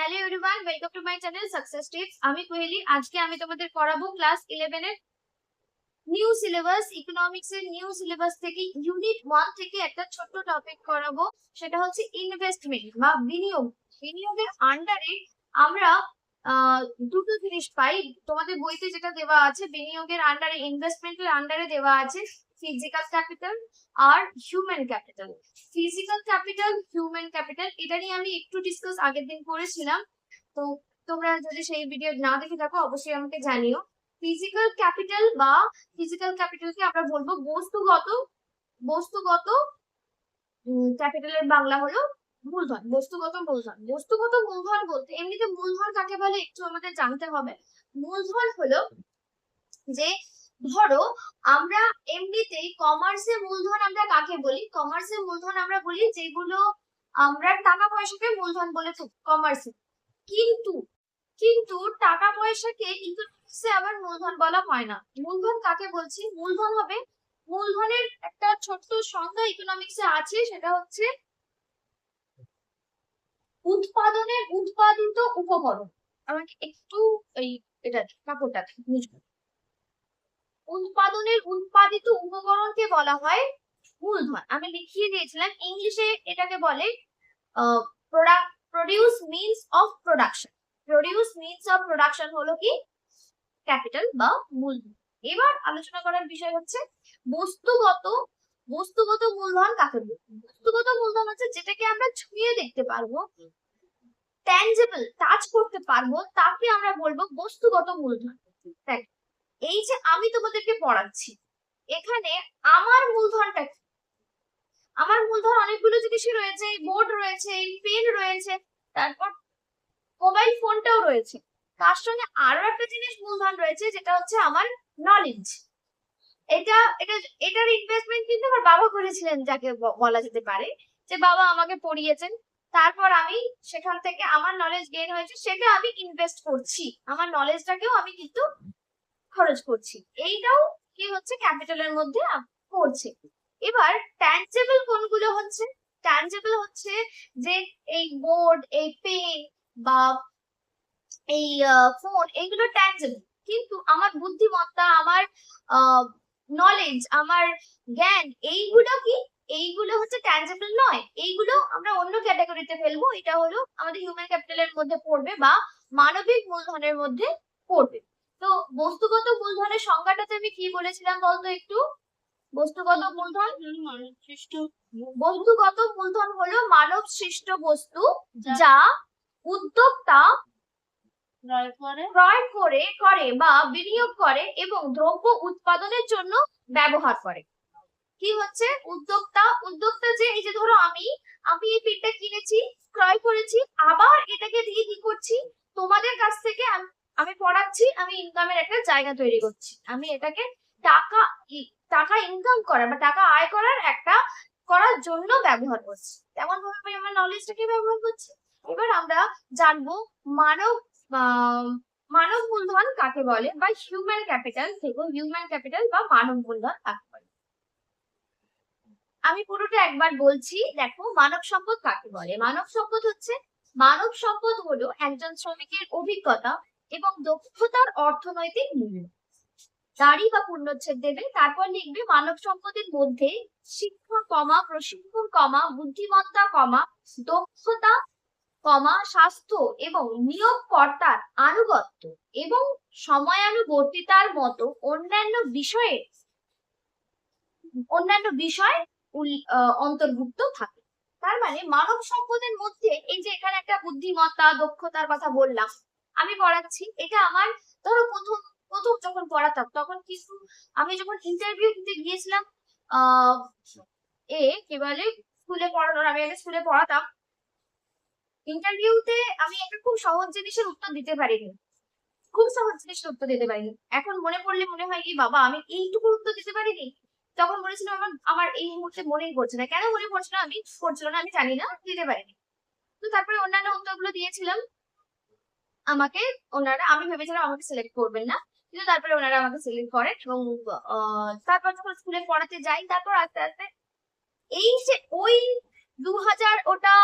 Hello everyone welcome to my channel success tips আমি কোহেলি, আজকে আমি তোমাদের পড়াবো ক্লাস 11 এর নিউ সিলেবাস ইকোনমিক্স এর নিউ সিলেবাস থেকে ইউনিট 1 থেকে একটা ছোট্ট টপিক করাবো সেটা হচ্ছে ইনভেস্টমেন্ট বা বিনিয়োগ। বিনিয়োগের আন্ডারে আমরা দুটো জিনিস পাই। তোমাদের বইতে যেটা দেওয়া আছে, বিনিয়োগের আন্ডারে ইনভেস্টমেন্টের আন্ডারে দেওয়া আছে। ফিজিক্যাল ক্যাপিটাল আর human capital physical capital human capital এটা নিয়ে আমি একটু ডিসকাস আগের দিন করেছিলাম। তো তোমরা যদি সেই ভিডিও না দেখে থাকো, অবশ্যই আমাকে জানিও। ফিজিক্যাল ক্যাপিটাল বা ফিজিক্যাল ক্যাপিটালকে আমরা বলব বস্তুগত বস্তুগত ক্যাপিটালের বাংলা হলো মূলধন, বস্তুগত মূলধন। বস্তুগত মূলধন বলতে, এমনিতে মূলধন কাকে বলে একটু আমাদের জানতে হবে। মূলধন হলো যে ধরো, আমরা এমনিতেই কমার্সে মূলধন আমরা কাকে বলি? কমার্সে মূলধন আমরা বলি যেগুলো আমরা টাকা পয়সাকে মূলধন বলে থাকি কমার্সে কিন্তু কিন্তু টাকা পয়সাকে ইকোনমিক্সে আবার মূলধন বলা হয় না। মূলধন কাকে বলছি? মূলধন হবে, মূলধনের একটা ছোট্ট সংজ্ঞা ইকোনমিক্সে আছে, সেটা হচ্ছে উৎপাদনের উৎপাদিত উপকরণ। আমাকে একটু এই এটা কাপড়টা বুঝব উৎপাদনের উৎপাদিত উপকরণকে বলা হয় মূলধন আমি লিখিয়ে দিয়েছিলাম, ইংলিশে এটাকে বলে product produce means of production produce means of production হলো কি? ক্যাপিটাল বা মূলধন। এবার আলোচনা করার বিষয় হচ্ছে বস্তুগত বস্তুগত মূলধন কাকে বস্তুগত মূলধন হচ্ছে যেটাকে আমরা ছুঁয়ে দেখতে পারব ট্যাঞ্জেবল টাচ করতে পারব, তাকে আমরা বলব বস্তুগত মূলধন। এই যে আমি তোমাদেরকে পড়াচ্ছি, এখানে আমার মূলধনটা কি? আমার মূলধন অনেকগুলো জিনিসই রয়েছে বোর্ড রয়েছে পেন রয়েছে, তারপর মোবাইল ফোনটাও রয়েছে। তার সঙ্গে আরও একটা জিনিস মূলধন রয়েছে, যেটা হচ্ছে আমার নলেজ এটা এটা, এটার ইনভেস্টমেন্ট কিন্তু আমার বাবা করেছিলেন, যাকে বলা যেতে পারে। যে বাবা আমাকে পড়িয়েছেন, তারপর আমি সেখান থেকে আমার নলেজ গেইন হয়েছে, সেটা আমি ইনভেস্ট করছি। আমার নলেজটাকেও আমি কিন্তু খরচ করছি। এইটাও কি হচ্ছে? ক্যাপিটালের মধ্যে পড়ছে। এবার ট্যাঞ্জেবল কোনগুলো হচ্ছে? ট্যাঞ্জেবল হচ্ছে যে এই বোর্ড এই পেন বা এই ফোন এইগুলো ট্যাঞ্জেবল কিন্তু আমার বুদ্ধিমত্তা, আমার নলেজ আমার জ্ঞান, এইগুলো কি? এইগুলো হচ্ছে ট্যাঞ্জেবল নয়। এইগুলো আমরা অন্য ক্যাটাগরিতে ফেলব। এটা হলো আমাদের হিউম্যান ক্যাপিটালের মধ্যে পড়বে বা মানবিক মূলধনের মধ্যে পড়বে। তো বস্তুগত মূলধনের সংজ্ঞাটাতে আমি কি বলেছিলাম বলতো একটু? বস্তুগত মূলধন? বস্তুগত মূলধন হলো মানব সৃষ্ট বস্তু যা উদ্যোক্তা ক্রয় করে করে বা বিনিয়োগ করে এবং দ্রব্য উৎপাদনের জন্য ব্যবহার করে। কি হচ্ছে? উদ্যোক্তা উদ্যোক্তা যে এই যে ধরো আমি আমি এই পেনটা কিনেছি ক্রয় করেছি আবার এটাকে দিয়ে কি করছি? তোমাদের কাছ থেকে আম- আমি পড়াচ্ছি, আমি ইনকামের একটা জায়গা তৈরি করছি। আমি এটাকে টাকা টাকা ইনকাম করার বা টাকা আয় করার একটা করার জন্য ব্যবহার করছি। তেমন ভাবে আমি আমার নলেজটাকে ব্যবহার করছি? এবার আমরা জানব মানব মানব মূলধন কাকে বলে বা হিউম্যান ক্যাপিটাল থেকে হিউম্যান ক্যাপিটাল বা মানব মূলধন কাকে বলে? আমি পুরোটা একবার বলছি, দেখো মানব সম্পদ কাকে বলে? মানব সম্পদ হচ্ছে, মানব সম্পদ হলো একজন শ্রমিকের অভিজ্ঞতা এবং দক্ষতার অর্থনৈতিক মূল্য। দাড়ি বা পূর্ণচ্ছেদ দেবে, তারপর লিখবে মানব সম্পদের মধ্যে শিক্ষা কমা, প্রশিক্ষণ কমা, বুদ্ধিমত্তা কমা, দক্ষতা কমা, স্বাস্থ্য এবং নিয়োগকর্তার আনুগত্য এবং সময়ানুবর্তিতার মতো অন্যান্য বিষয়ে অন্যান্য বিষয় অন্তর্ভুক্ত থাকে। তার মানে মানব সম্পদের মধ্যে এই যে এখানে একটা বুদ্ধিমত্তা, দক্ষতার কথা বললাম আমি পড়াচ্ছি। এটা আমার, ধরো প্রথম প্রথম যখন পড়াতাম, তখন কিছু আমি যখন ইন্টারভিউ দিতে গিয়েছিলাম এ কি বলে? স্কুলে পড়ানোর, আমি আগে স্কুলে পড়াতাম। ইন্টারভিউতে আমি একটা খুব সহজ জিনিসের উত্তর দিতে পারিনি। খুব সহজ জিনিসের উত্তর দিতে পারিনি। এখন মনে পড়লে মনে হয় কি, বাবা, আমি এইটুকু উত্তর দিতে পারিনি? তখন বলেছিলাম, আমার আমার এই মুহূর্তে মনেই পড়ছে না। কেন মনে পড়ছে না? আমি, পড়ছিল না, আমি জানি না, দিতে পারিনি। তো তারপরে অন্যান্য উত্তরগুলো দিয়েছিলাম। আমাকে ওনারা, আমি ভেবেছিলাম আমাকে সিলেক্ট করবেন না। কিন্তু তারপরে ওনারা আমাকে সিলেক্ট করেন এবং তারপর যখন স্কুলে পড়াতে যাই, তারপর আস্তে আস্তে এই যে ওই দু হাজার ওটা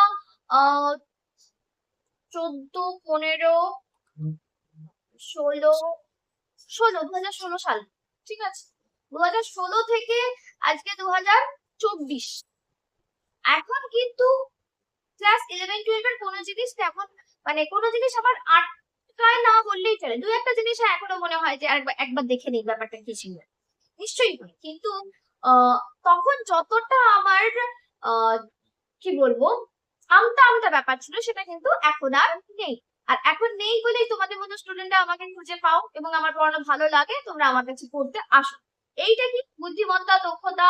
চোদ্দ, পনেরো, ষোলো ষোলো দু হাজার ষোলো সাল, ঠিক আছে? দু হাজার ষোলো থেকে আজকে দু হাজার চব্বিশ। এখন কিন্তু ক্লাস ইলেভেন টুয়েলভ এর কোনো জিনিস তেমন মানে কোনো জিনিস আমার আটকায় না বললেই চলে। দু একটা জিনিস এখনও মনে হয় যে একবার একবার দেখে নিই ব্যাপারটা কি ছিল। নিশ্চয়ই হয়। কিন্তু তখন যতটা আমার কি বলব, আমতা আমতা ব্যাপার ছিল, সেটা কিন্তু এখন আর নেই। আর এখন নেই বলেই তোমাদের মতো স্টুডেন্টরা আমাকে খুঁজে পাও এবং আমার পড়ানো ভালো লাগে, তোমরা আমার কাছে পড়তে আসো। এইটা কি? বুদ্ধিমত্তা, দক্ষতা,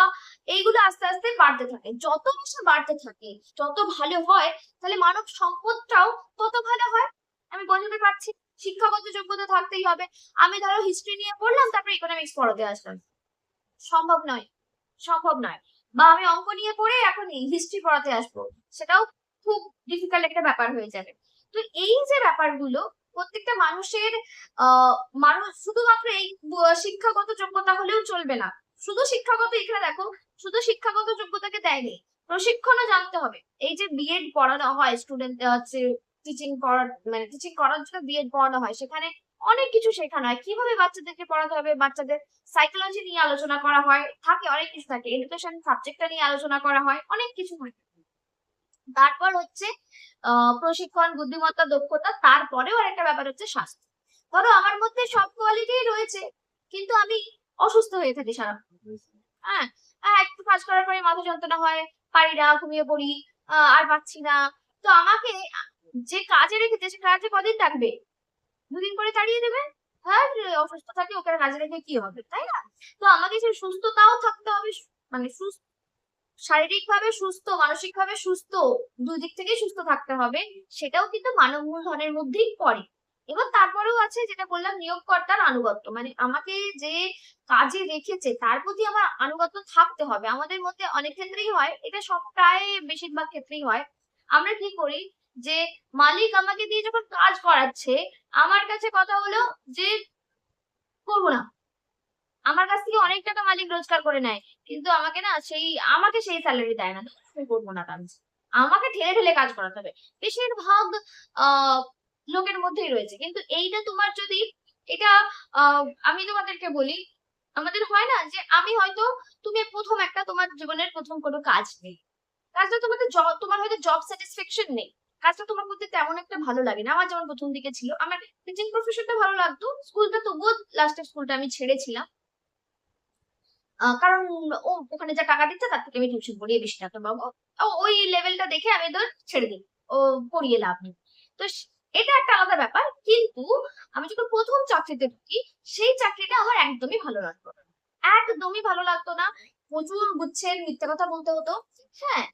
এইগুলো আস্তে আস্তে বাড়তে থাকে। যত বেশি বাড়তে থাকে, যত ভালো হয়, তাহলে মানব সম্পদটাও তত ভালো হয়। আমি বোঝাতে পারছি? শিক্ষাগত যোগ্যতা থাকতেই হবে। আমি ধরো হিস্ট্রি নিয়ে পড়লাম, তারপর ইকোনমিক্স পড়াতে আসলাম। সম্ভব নয়। সম্ভব নয়। বা আমি অঙ্ক নিয়ে পড়ে এখন হিস্ট্রি পড়াতে আসব। সেটাও খুব ডিফিকাল্ট একটা ব্যাপার হয়ে যাবে। তো এই যে ব্যাপারগুলো প্রত্যেকটা মানুষের মানুষ শুধুমাত্র এই শিক্ষাগত যোগ্যতা হলেও চলবে না। শুধু শিক্ষাগত, এখানে দেখো, শুধু শিক্ষাগত যোগ্যতাকে দেয়নি, প্রশিক্ষণও জানতে হবে। এই যে বিএড পড়ানো হয় স্টুডেন্ট হচ্ছে টিচিং করার মানে টিচিং করার জন্য বিএড পড়ানো হয়, সেখানে অনেক কিছু শেখানো হয়। কীভাবে বাচ্চাদেরকে পড়াতে হবে? বাচ্চাদের সাইকোলজি নিয়ে আলোচনা করা হয়, থাকে, অনেক কিছু থাকে। এডুকেশন সাবজেক্টটা নিয়ে আলোচনা করা হয়, অনেক কিছু থাকে। তারপর হচ্ছে প্রশিক্ষণ, বুদ্ধিমত্তা, দক্ষতা, তারপরেও আরেকটা ব্যাপার হচ্ছে স্বাস্থ্য। ধরো আমার মধ্যে সব কোয়ালিটি রয়েছে, কিন্তু আমি অসুস্থ হয়ে থাকি সারা হ্যাঁ একটু কাজ করার পরে মাথা যন্ত্রণা হয়, পারি না, ঘুমিয়ে পড়ি আর পাচ্ছি না। তো আমাকে যে কাজে রেখেছে, সে কাজে কদিন রাখবে দুদিন করে তাড়িয়ে দেবে? হ্যাঁ অসুস্থ থাকে, ওকে কাজে রেখে কি হবে, তাই না? তো আমাকে সেই সুস্থতাও থাকতে হবে মানে সুস্থ শারীরিক ভাবে সুস্থ মানসিক ভাবে সুস্থ, দুই দিক থেকেই সুস্থ থাকতে হবে, সেটাও কিন্তু মানব মূলধনের মধ্যেই পড়ে। এবার তারপরেও আছে যেটা বললাম, নিয়োগকর্তার আনুগত্য। মানে আমাকে যে কাজে রেখেছে, তার প্রতি আমার আনুগত্য থাকতে হবে। আমাদের মধ্যে অনেক ক্ষেত্রেই হয়, এটা সব প্রায় বেশিরভাগ ক্ষেত্রেই হয়। আমরা কি করি যে, মালিক আমাকে দিয়ে যখন কাজ করাচ্ছে, আমার কাছে কথা হলো যে, করব না। আমার কাছ থেকে অনেক টাকা মালিক রোজগার করে নেয়। কিন্তু আমাকে না সেই, আমাকে সেই স্যালারি দেয় না। আমি করব না কাজ আমাকে ঠেলে ঠেলে কাজ করাতে হবে। বেশিরভাগ লোকের মধ্যেই রয়েছে। কিন্তু এইটা তোমার যদি, এটা আমি তোমাদেরকে বলি, আমাদের হয় না যে আমি হয়তো তুমি প্রথম একটা তোমার জীবনের প্রথম কোনো কাজ নেই। কাজটা তোমাদের তোমার হয়তো জব স্যাটিসফ্যাকশন নেই। কাজটা তোমার মধ্যে তেমন একটা ভালো লাগে না। আমার যেমন প্রথম দিকে ছিল, আমার টিচিং প্রফেশনটা ভালো লাগতো। স্কুলটা তবুও লাস্টের স্কুলটা আমি ছেড়েছিলাম। কারণ ও ওখানে যা টাকা দিচ্ছে তার থেকে আমি টিউশন পড়িয়ে বেশি টাকা পাবো। ওই লেভেলটা দেখে আমি ধর ছেড়ে দিই ও পড়িয়ে লাভ নেই। তো এটা একটা আলাদা ব্যাপার। কিন্তু আমি যখন প্রথম চাকরিতে ঢুকি, সেই চাকরিটা আমার একদমই ভালো লাগতো না। একদমই ভালো লাগতো না। প্রচুর গুচ্ছের মিথ্যে কথা বলতে হতো। হ্যাঁ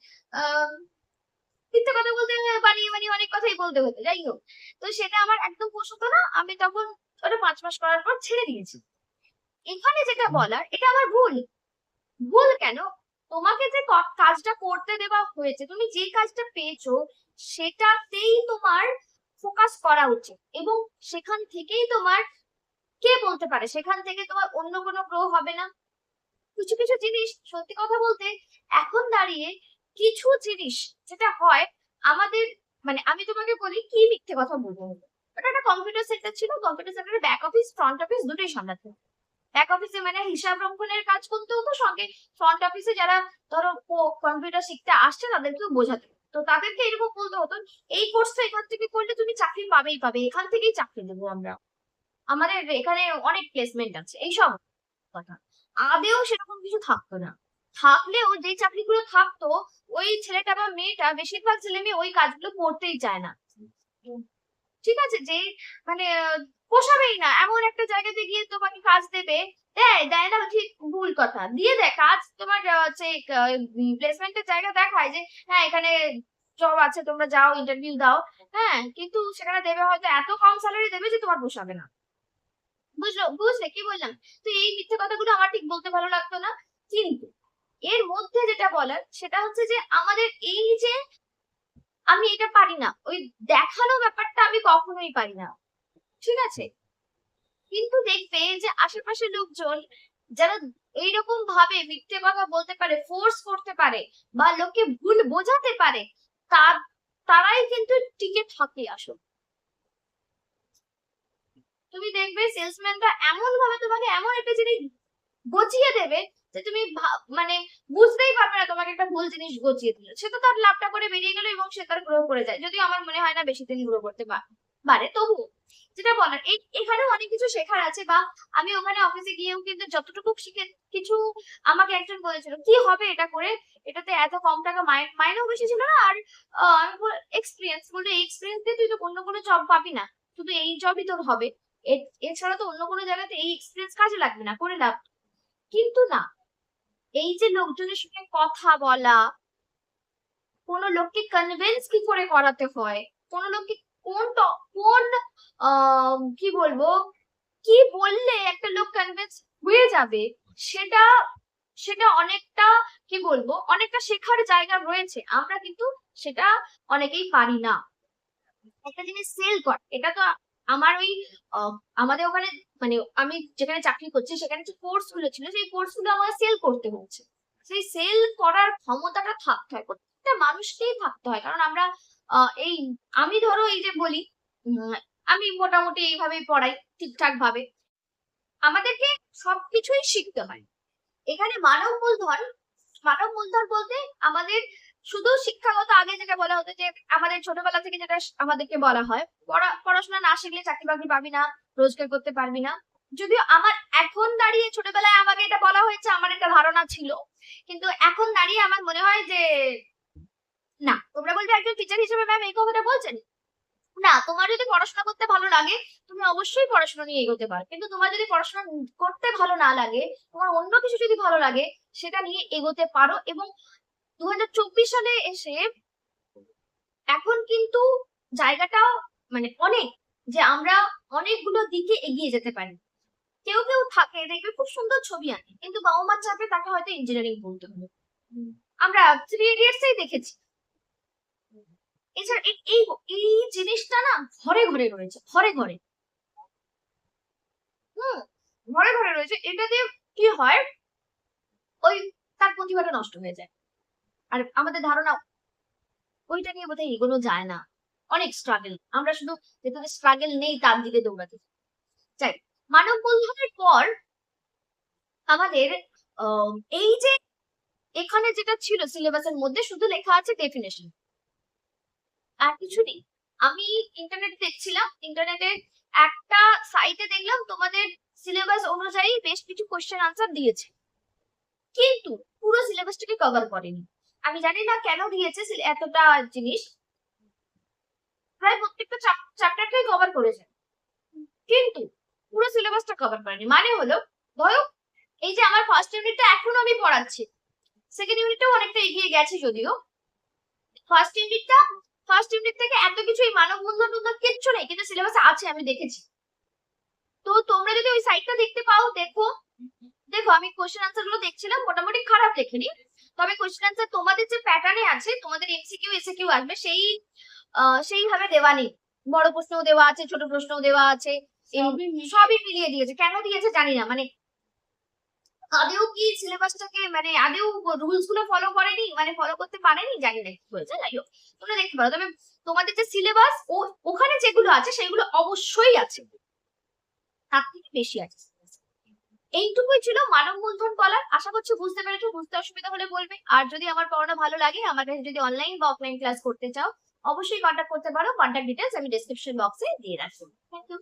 মিথ্যে কথা বলতে বানিয়ে বানিয়ে অনেক কথাই বলতে হতো। যাই হোক, তো সেটা আমার একদম পোষাতো না। আমি তখন ওটা পাঁচ মাস করার পর ছেড়ে দিয়েছি। এখানে যেটা বলার, এটা আমার ভুল। ভুল কেন? তোমাকে যে কাজটা করতে দেওয়া হয়েছে, তুমি যে কাজটা পেয়েছ, সেটাতেই তোমার ফোকাস করা উচিত এবং সেখান থেকেই তোমার কে বলতে পারে? সেখান থেকে তোমার অন্য কোনো গ্রহ হবে না। কিছু কিছু জিনিস, সত্যি কথা বলতে, এখন দাঁড়িয়ে কিছু জিনিস যেটা হয়, আমাদের মানে আমি তোমাকে বলি কি মিথ্যে কথা বলব। ওটা একটা কম্পিউটার সেন্টার ছিল কম্পিউটার সেন্টারের ব্যাক অফিস ফ্রন্ট অফিস দুটোই সামলাতে ব্যাক অফিসে মানে হিসাব রক্ষণের কাজ করতে হতো সঙ্গে ফ্রন্ট অফিসে যারা ধরো কম্পিউটার শিখতে আসছে তাদেরকেও বোঝাতে তো তাদেরকে এরকম বলতে হতো, এই কোর্সটা এখান থেকে করলে তুমি চাকরি পাবেই পাবে, এখান থেকেই চাকরি দেবো আমরা। আমাদের এখানে অনেক প্লেসমেন্ট আছে এইসব কথা। আদেও সেরকম কিছু থাকতো না। থাকলেও যে চাকরিগুলো থাকতো, ওই ছেলেটা বা মেয়েটা বেশিরভাগ ছেলে মেয়ে ওই কাজগুলো করতেই চায় না। ঠিক আছে, যে মানে পোষাবেই না। এমন একটা জায়গাতে গিয়ে তোমাকে কাজ দেবে। দেয় দেয় না, ঠিক ভুল কথা। দিয়ে দেয়। কাজ তোমার হচ্ছে প্লেসমেন্টের জায়গা দেখায় যে হ্যাঁ এখানে জব আছে, তোমরা যাও ইন্টারভিউ দাও। হ্যাঁ কিন্তু সেখানে দেবে হয়তো এত কম স্যালারি দেবে যে তোমার পোষাবে না। বুঝলো? বুঝলে? কি বললাম? তো এই মিথ্যে কথাগুলো আমার ঠিক বলতে ভালো লাগতো না। কিন্তু এর মধ্যে যেটা বলার, সেটা হচ্ছে যে, আমাদের এই যে, আমি এটা পারি না। ওই দেখানো ব্যাপারটা আমি কখনোই পারি না। ঠিক আছে? কিন্তু দেখবে যে আশেপাশের লোকজন যারা এইরকম ভাবে মিথ্যে কথা বলতে পারে ফোর্স করতে পারে বা লোককে ভুল বোঝাতে পারে, তার, তারাই কিন্তু টিকে থাকে আসল। তুমি দেখবে সেলসম্যানরা এমন ভাবে তোমাকে এমন একটা জিনিস গচিয়ে দেবে যে তুমি মানে বুঝতেই পারবে না তোমাকে একটা ভুল জিনিস গচিয়ে দিল। সে তো তার লাভটা করে বেরিয়ে গেল এবং সে তার গ্রহ করে যায়। যদিও আমার মনে হয় না বেশি দিন গ্রহ করতে পারে তবু যেটা বলার, এই, এখানেও অনেক কিছু শেখার আছে বা আমি ওখানে অফিসে গিয়েও কিন্তু যতটুকু শিখে, কিছু আমাকে একজন বলেছিল, কি হবে এটা করে? এটাতে এত কম টাকা মাইনেও বেশি ছিল না আর এক্সপিরিয়েন্স বলতে এক্সপিরিয়েন্স দিয়ে তুই তো অন্য কোনো জব পাবি না। শুধু এই জবই তোর হবে। এছাড়া তো অন্য কোনো জায়গাতে এই এক্সপিরিয়েন্স কাজে লাগবে না, করে লাভ। কিন্তু না, এই যে লোকজনের সঙ্গে কথা বলা, কোনো লোককে কনভিন্স কি করে করাতে হয়? কোনো লোককে কোন কোন কি বলব? কি বললে একটা লোক কনভিন্স হয়ে যাবে, সেটা সেটা অনেকটা, কি বলব? অনেকটা শেখার জায়গা রয়েছে। আমরা কিন্তু সেটা অনেকেই পারি না। একটা জিনিস সেল কর। এটা তো আমার ওই আমাদের ওখানে মানে আমি যেখানে চাকরি করছি, সেখানে যে কোর্সগুলো ছিল, সেই কোর্সগুলো আমাকে সেল করতে হয়েছে সেই সেল করার ক্ষমতাটা থাকতে হয়। প্রত্যেকটা মানুষকেই থাকতে হয়। কারণ আমরা এই আমি ধরো এই যে বলি আমি মোটামুটি এইভাবেই পড়াই ঠিকঠাক ভাবে। আমাদেরকে সবকিছুই শিখতে হয়। এখানে মানব মূলধন মানব মূলধন বলতে আমাদের শুধু শিক্ষাগত আগে যেটা বলা হতো যে আমাদের ছোটবেলা থেকে যেটা আমাদেরকে বলা হয়, পড়া- পড়াশোনা না শিখলে চাকরি বাকরি পাবি না, রোজগার করতে পারবি না। যদিও আমার এখন দাঁড়িয়ে ছোটবেলায় আমাকে এটা বলা হয়েছে, আমার একটা ধারণা ছিল। কিন্তু এখন দাঁড়িয়ে আমার মনে হয় যে না, তোমরা বলবে একজন টিচার হিসেবে ম্যাম এই কথাটা বলছেন? না, তোমার যদি পড়াশোনা করতে ভালো লাগে, তুমি অবশ্যই পড়াশোনা নিয়ে এগোতে পারো। কিন্তু তোমার যদি পড়াশোনা করতে ভালো না লাগে, তোমার অন্য কিছু যদি ভালো লাগে, সেটা নিয়ে এগোতে পারো এবং দু সালে এসে এখন কিন্তু জায়গাটা মানে অনেক যে আমরা অনেকগুলো দিকে এগিয়ে যেতে পারি। কেউ কেউ থাকে, দেখবে খুব সুন্দর ছবি আঁকে, কিন্তু বাবা মার চাপে তাকে হয়তো ইঞ্জিনিয়ারিং পড়তে হবে। আমরা থ্রি ইডিয়টসেই দেখেছি। এছাড়া এই- এই জিনিসটা না ঘরে ঘরে রয়েছে, ঘরে ঘরে। হুম, ঘরে ঘরে রয়েছে। এটা দিয়ে কি হয়? ওই তার প্রতিভাটা নষ্ট হয়ে যায়। আর আমাদের ধারণা ওইটা নিয়ে বোধহয় এগোনো যায় না। অনেক স্ট্রাগল আমরা শুধু যেখানে স্ট্রাগল নেই, তার দিকে দৌড়াতে চাই। মানব মূলধনের পর আমাদের এই যে এখানে যেটা ছিল সিলেবাসের মধ্যে শুধু লেখা আছে ডেফিনেশন আর কিছু নেই। আমি ইন্টারনেটে দেখছিলাম ইন্টারনেটে একটা সাইটে দেখলাম তোমাদের সিলেবাস অনুযায়ী বেশ কিছু কোশ্চেন আনসার দিয়েছে। কিন্তু পুরো সিলেবাসটাকে কভার করেনি। আমি জানি না কেন দিয়েছে এতটা জিনিস। প্রায় প্রত্যেকটা চ্যাপ্টারটাই কভার করেছে। কিন্তু পুরো সিলেবাসটা কভার করেনি। মানে হলো, ধরো, এই যে আমার ফার্স্ট ইউনিটটা এখনও আমি পড়াচ্ছি। সেকেন্ড ইউনিটটাও অনেকটা এগিয়ে গেছে যদিও। ফার্স্ট ইউনিটটা ফার্স্ট ইউনিট থেকে এত কিছু এই মানব মূলধন টুলধন কিচ্ছু নেই কিন্তু সিলেবাসে আছে আমি দেখেছি। তো তোমরা যদি ওই সাইটটা দেখতে পাও দেখো। দেখো আমি কোশ্চেন আনসারগুলো দেখছিলাম মোটামুটি খারাপ দেখিনি। তবে কোশ্চেন আনসার তোমাদের যে প্যাটার্নে আছে তোমাদের এমসিকিউ এসিকিউ আসবে সেই সেইভাবে দেওয়া নেই। বড় প্রশ্নও দেওয়া আছে ছোট প্রশ্নও দেওয়া আছে। সবই মিলিয়ে দিয়েছে। কেন দিয়েছে জানি না মানে আদেও কি সিলেবাসটাকে মানে আদেও রুলসগুলো ফলো করেনি? মানে ফলো করতে পারেনি? জানি না কি হয়েছে, যাই হোক। তোমরা দেখতে পারো। তবে তোমাদের যে সিলেবাস ওখানে যেগুলো আছে, সেগুলো অবশ্যই আছে। তার থেকে বেশি আছে এইটুকুই ছিল মানব মূলধন বলার। আশা করছি বুঝতে পেরেছ, বুঝতে অসুবিধা হলে বলবে। আর যদি আমার পড়ানো ভালো লাগে, আমার কাছে যদি অনলাইন বা অফলাইন ক্লাস করতে চাও, অবশ্যই কন্ট্যাক্ট করতে পারো। কন্ট্যাক্ট ডিটেলস আমি ডেসক্রিপশন বক্সে দিয়ে রাখব। Thank you